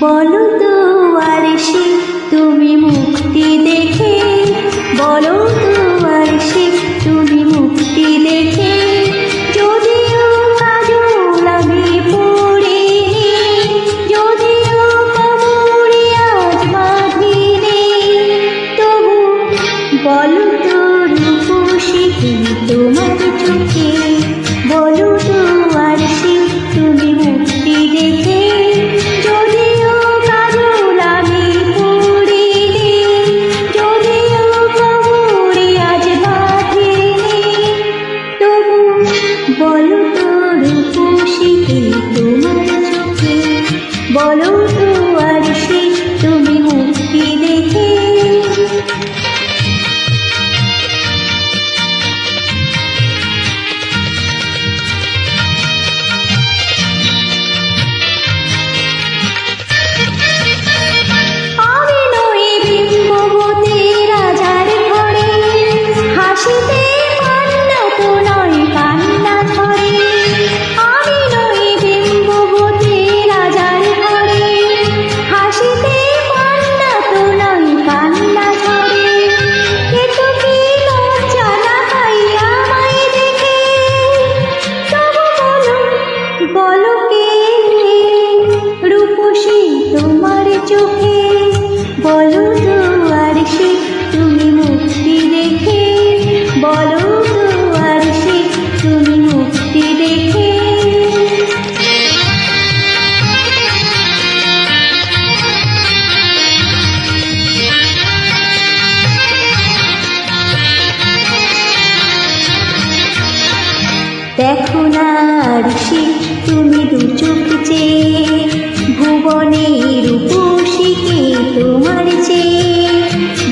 বলো তো আর তুমি মুক্তি দেখে বলো তো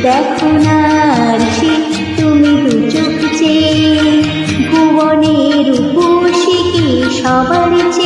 দেখো না সে তুমি দু চোখ চেয়ে ভুবনের উপসে কি সবার চেয়ে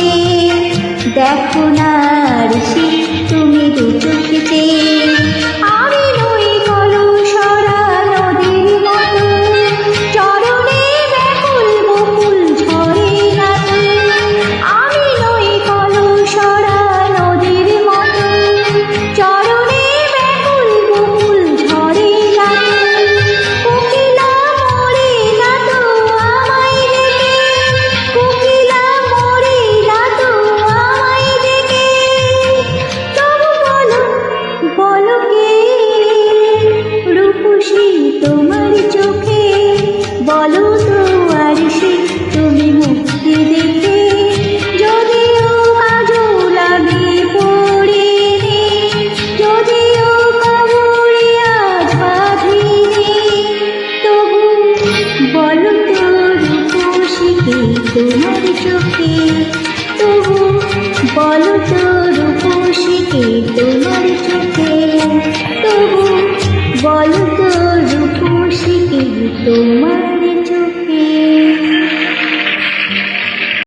থাকি তবু বল তো রূপসীকে তোমার চোখে? তবু বল তো রূপসীকে তোমার